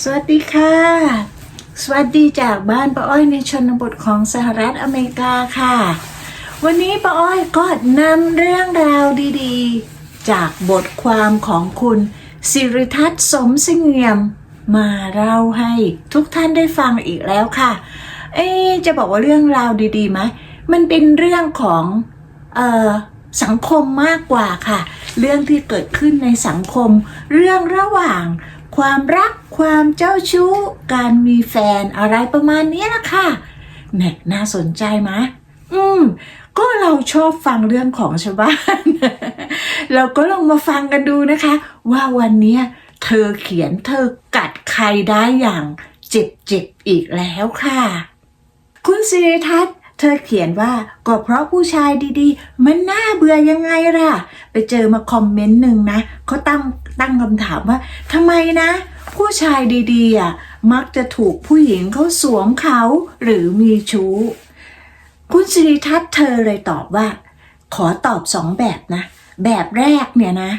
สวัสดีค่ะ สวัสดีจากบ้านป้าอ้อยในชนบทของสหรัฐอเมริกาค่ะ วันนี้ป้าอ้อยก็นำเรื่องราวดีๆ จากบทความของคุณสิริทัศน์สมสิงเงียมมาเล่าให้ทุกท่านได้ฟังอีกแล้วค่ะ เอ๊จะบอกว่าเรื่องราวดีๆไหมมันเป็นเรื่องของเอ่อสังคมมากกว่าค่ะ เรื่องที่เกิดขึ้นในสังคม เรื่องระหว่าง ความรัก ความเจ้าชู้ การมีแฟนอะไรประมาณนี้ละค่ะแน่น่าสนใจไหมอืม ก็เราชอบฟังเรื่องของชาวบ้าน เราก็ลองมาฟังกันดูนะคะ ว่าวันนี้เธอเขียนเธอกัดใครได้อย่างเจ็บๆอีกแล้วค่ะ คุณสิริทัศน์ เธอเขียนว่าก็เพราะผู้ชายดีๆ มันน่าเบื่อยังไงล่ะ ไปเจอมาคอมเมนต์หนึ่งนะเขาตั้งตั้งคำถามว่าทำไมนะ ผู้ชายดีๆอะมักจะถูกผู้หญิงเขาสวมเขาหรือมีชู้ คุณสิริทัศน์เธอเลยตอบว่า ขอตอบสองแบบนะ แบบแรกเนี่ยนะ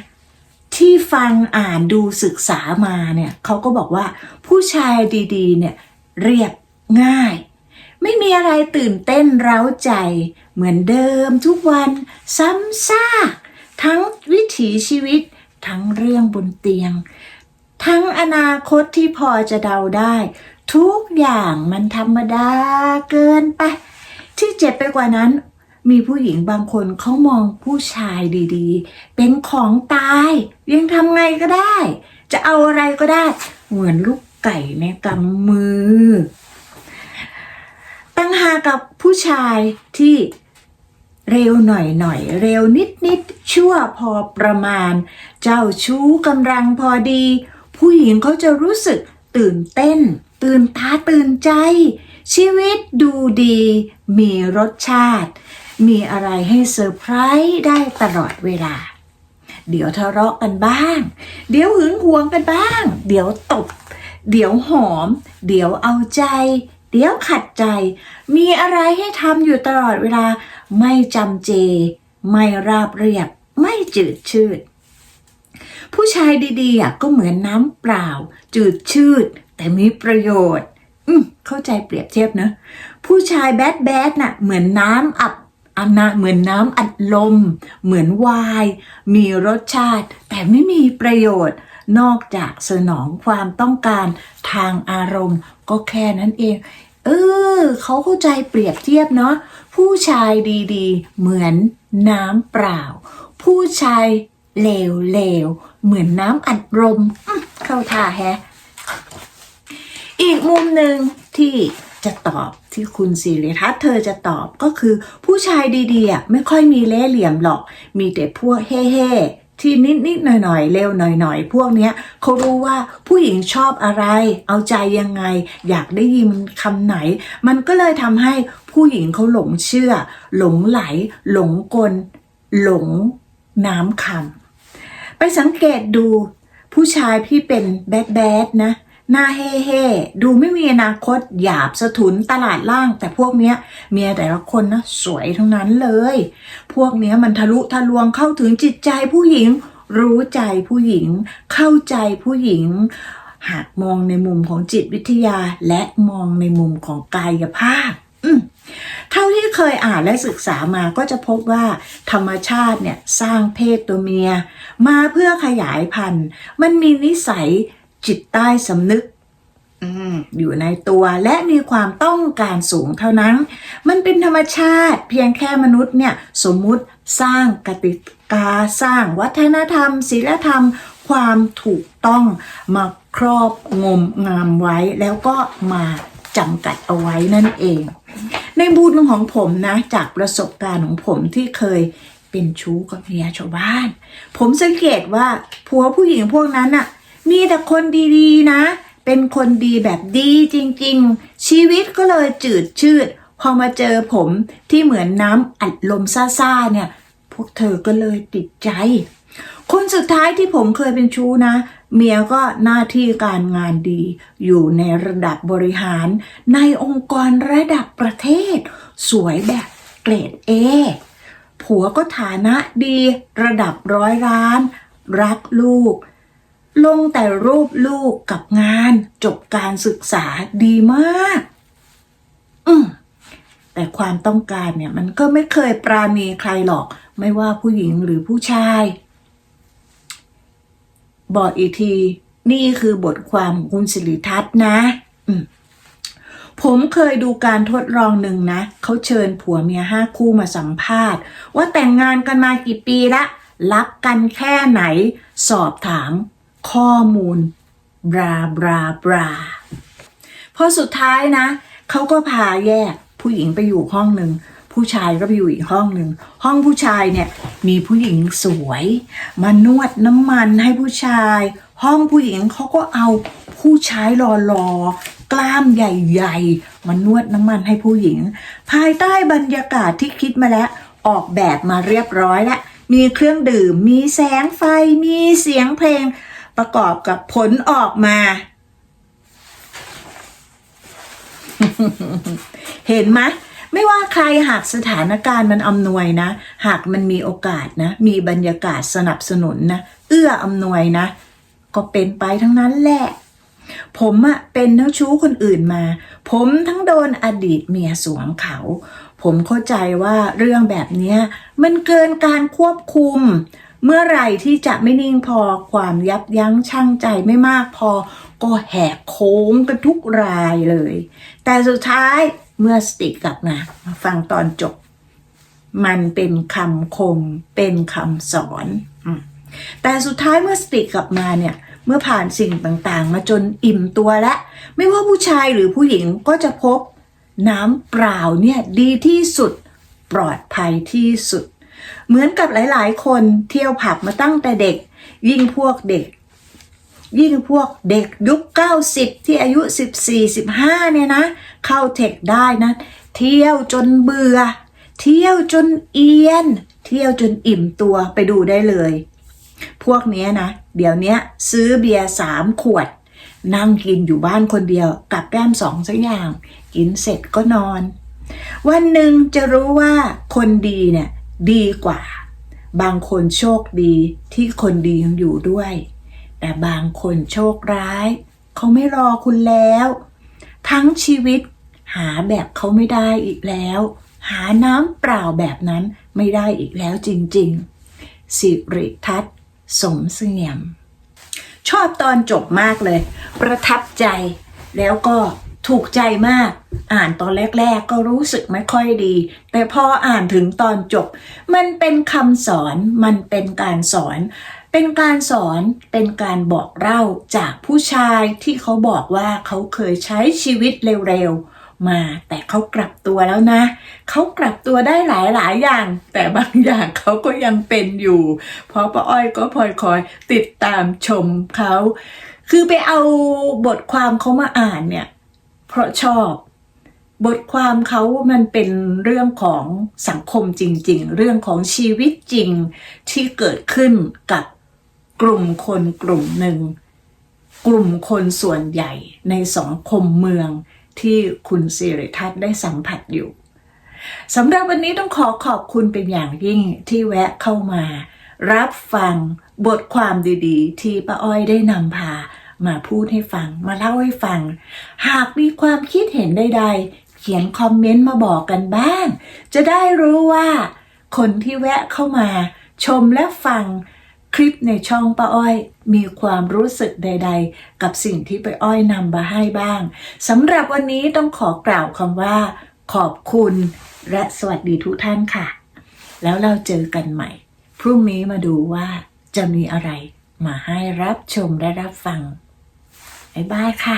ที่ฟังอ่านดูศึกษามาเนี่ยเขาก็บอกว่าผู้ชายดีๆเนี่ยเรียบง่าย ไม่มีอะไรตื่นเต้นเร้าใจ เหมือนเดิมทุกวัน ซ้ำซาก ทั้งวิถีชีวิต ทั้งเรื่องบนเตียง ทั้งอนาคตที่พอจะเดาได้ ทุกอย่างมันธรรมดาเกินไป ที่เจ็บไปกว่านั้น มีผู้หญิงบางคนเขามองผู้ชายดีๆ เป็นของตายยังทำไงก็ได้ จะเอาอะไรก็ได้ เหมือนลูกไก่ในกำมือ ตั้งหากับผู้ชายที่เร็วหน่อยหน่อยๆเร็วนิดนิดๆชั่วพอประมาณ เจ้าชู้กำลังพอดี ผู้หญิงเขาจะรู้สึกตื่นเต้น ตื่นตาตื่นใจ ชีวิตดูดี มีรสชาติ มีอะไรให้เซอร์ไพรส์ได้ตลอดเวลา เดี๋ยวทะเลาะกันบ้าง เดี๋ยวหึงหวงกันบ้าง เดี๋ยวตบ เดี๋ยวหอม เดี๋ยวเอาใจ เดี๋ยวขัดใจ มีอะไรให้ทำอยู่ตลอดเวลา ไม่จำเจ ไม่ราบเรียบ ไม่จืดชืด ผู้ชายดีๆก็เหมือนน้ำเปล่า จืดชืด แต่มีประโยชน์ อืมเข้าใจเปรียบเทียบนะ ผู้ชายแบดแบดน่ะ เหมือนน้ำอับอันนะเหมือนน้ำอัดลม เหมือนไวน์มีรสชาติ แต่ไม่มีประโยชน์ นอกจากสนองความต้องการทางอารมณ์ ก็แค่นั้นเอง เออเขาเข้าใจเปรียบเทียบเนาะผู้ชายดีๆ เหมือนน้ำเปล่า ผู้ชายเลวๆ เหมือนน้ำอัดลมเข้าท่าแฮะ อีกมุมหนึ่งที่จะตอบที่คุณสิริทัศน์เธอจะตอบก็คือ ผู้ชายดีๆไม่ค่อยมีเล่ห์เหลี่ยมหรอก มีแต่พวกเฮ่ๆ ที่นิดๆหน่อยๆเร็วหน่อยๆพวกเนี้ยเขารู้ว่าผู้หญิงชอบอะไร เอาใจยังไง อยากได้ยินคำไหน มันก็เลยทำให้ผู้หญิงเขาหลงเชื่อ หลงไหล หลงกล หลงน้ำคำไปสังเกตดูผู้ชายพี่เป็นแบดแบดๆนะ หน้าเฮ่เฮ่ดูไม่มีอนาคต หยาบสะทุนตลาดล่าง แต่พวกเนี้ย เมียแต่ละคนนะสวยทั้งนั้นเลย พวกเนี้ยมันทะลุทะลวงเข้าถึงจิตใจผู้หญิง รู้ใจผู้หญิง เข้าใจผู้หญิง หากมองในมุมของจิตวิทยาและมองในมุมของกายภาพ อืเท่าที่เคยอ่านและศึกษามาก็จะพบว่า ธรรมชาติเนี่ยสร้างเพศตัวเมีย มาเพื่อขยายพันธุ์ มันมีนิสัย จิตใต้สำนึกอืมอยู่ในตัวและมีความต้องการสูงเท่านั้น มันเป็นธรรมชาติ เพียงแค่มนุษย์เนี่ยสมมุติสร้างกติกาสร้างวัฒนธรรมศีลธรรม ความถูกต้องมาครอบงมงามไว้ แล้วก็มาจำกัดเอาไว้นั่นเอง ในบุญของผมนะจากประสบการณ์ของผมที่เคยเป็นชู้กับเมียชาวบ้าน ผมสังเกตว่าผัวผู้หญิงพวกนั้นน่ะ มีแต่คนดีๆนะ เป็นคนดีแบบดีจริงๆ ชีวิตก็เลยจืดชืด พอมาเจอผมที่เหมือนน้ำอัดลมซ่าๆเนี่ย พวกเธอก็เลยติดใจ คนสุดท้ายที่ผมเคยเป็นชู้นะ เมียก็หน้าที่การงานดี อยู่ในระดับบริหาร ในองค์กรระดับประเทศ สวยแบบเกรดเอผัวก็ฐานะดีระดับร้อยล้าน รักลูก ลงแต่รูปลูกกับงานจบการศึกษาดีมาก อืมแต่ความต้องการเนี่ยมันก็ไม่เคยปราณีใครหรอก ไม่ว่าผู้หญิงหรือผู้ชาย บอกอีกที นี่คือบทความของคุณสิริทัศน์นะอืมผมเคยดูการทดลองหนึ่งนะ เขาเชิญผัวเมียห้าคู่มาสัมภาษณ์ ว่าแต่งงานกันมากี่ปีละรักกันแค่ไหน สอบถาม ข้อมูลบราบราบราพอสุดท้ายนะเขาก็พาแยกผู้หญิงไปอยู่ห้องหนึ่งผู้ชายก็ไปอยู่อีกห้องหนึ่งห้องผู้ชายเนี่ยมีผู้หญิงสวย มานวดน้ำมันให้ผู้ชาย ห้องผู้หญิงเขาก็เอาผู้ชายรอๆกล้ามใหญ่ๆมานวดน้ำมันให้ผู้หญิง ภายใต้บรรยากาศที่คิดมาแล้ว ออกแบบมาเรียบร้อยแล้วมีเครื่องดื่ม มีแสงไฟมีเสียงเพลง ประกอบกับผลออกมา เห็นไหมไม่ว่าใครหากสถานการณ์มันอำนวยนะ หากมันมีโอกาสนะ มีบรรยากาศสนับสนุนนะ เอื้ออำนวยนะ ก็เป็นไปทั้งนั้นแหละ ผมอะเป็นทั้งชู้คนอื่นมา ผมทั้งโดนอดีตเมียสวมเขา ผมเข้าใจว่าเรื่องแบบนี้มันเกินการควบคุม เมื่อไหร่ที่จะไม่นิ่งพอความยับยั้งชั่งใจไม่มากพอ ก็แหกโค้งกันทุกรายเลย แต่สุดท้ายเมื่อสติกลับมาฟังตอนจบ มันเป็นคำคมเป็นคำสอน แต่สุดท้ายเมื่อสติกลับมาเนี่ยเมื่อผ่านสิ่งต่างๆ มาจนอิ่มตัวแล้วไม่ว่าผู้ชายหรือผู้หญิงก็จะพบน้ำเปล่าเนี่ยดีที่สุดปลอดภัยที่สุด เหมือนกับหลาย ๆ คนเที่ยวผับมาตั้งแต่เด็ก ยิ่งพวกเด็ก ยิ่งพวกเด็กยุค 90 ที่อายุ 14 15 เนี่ยนะ เข้าเทคได้นะ เที่ยวจนเบื่อ เที่ยวจนเอียน เที่ยวจนอิ่มตัวไปดูได้เลย พวกนี้นะ เดี๋ยวนี้ซื้อเบียร์สามขวด นั่งกินอยู่บ้านคนเดียวกับแก้มสองสักอย่าง กินเสร็จก็นอน วันหนึ่งจะรู้ว่าคนดีเนี่ย ดีกว่า บางคนโชคดีที่คนดียังอยู่ด้วย แต่บางคนโชคร้าย เขาไม่รอคุณแล้ว ทั้งชีวิตหาแบบเขาไม่ได้อีกแล้ว หาน้ำเปล่าแบบนั้นไม่ได้อีกแล้วจริง ๆ สิริทัศน์สมเสียม ชอบตอนจบมากเลย ประทับใจแล้วก็ ถูกใจมาก อ่านตอนแรก ๆ ก็รู้สึกไม่ค่อยดี แต่พออ่านถึงตอนจบ มันเป็นคำสอนมันเป็นการสอน เป็นการสอนเป็นการบอกเล่าจากผู้ชายที่เขาบอกว่าเขาเคยใช้ชีวิตเร็วๆมาแต่เขากลับตัวแล้วนะ เขากลับตัวได้หลายๆอย่าง แต่บางอย่างเขาก็ยังเป็นอยู่ เพราะป้าอ้อยก็พลอยคอยติดตามชมเขา คือไปเอาบทความเขามาอ่านเนี่ย เพราะชอบ บทความเขามันเป็นเรื่องของสังคมจริง ๆ เรื่องของชีวิตจริงที่เกิดขึ้นกับกลุ่มคนกลุ่มหนึ่ง กลุ่มคนส่วนใหญ่ในสังคมเมืองที่คุณสิริทัศน์ได้สัมผัสอยู่สำหรับวันนี้ต้องขอขอบคุณเป็นอย่างยิ่งที่แวะเข้ามา รับฟังบทความดีๆ ที่ป้าอ้อยได้นำพา มาพูดให้ฟัง มาเล่าให้ฟัง หากมีความคิดเห็นใด ๆ เขียนคอมเมนต์มาบอกกันบ้าง จะได้รู้ว่า คนที่แวะเข้ามา ชมและฟังคลิปในช่องป้าอ้อย มีความรู้สึกใด ๆ กับสิ่งที่ป้าอ้อยนำมาให้บ้างสำหรับวันนี้ต้องขอกล่าวคำว่า ขอบคุณ และสวัสดีทุกท่านค่ะ แล้วเราเจอกันใหม่ พรุ่งนี้มาดูว่าจะมีอะไรมาให้รับชมและรับฟัง บ๊ายบายค่ะ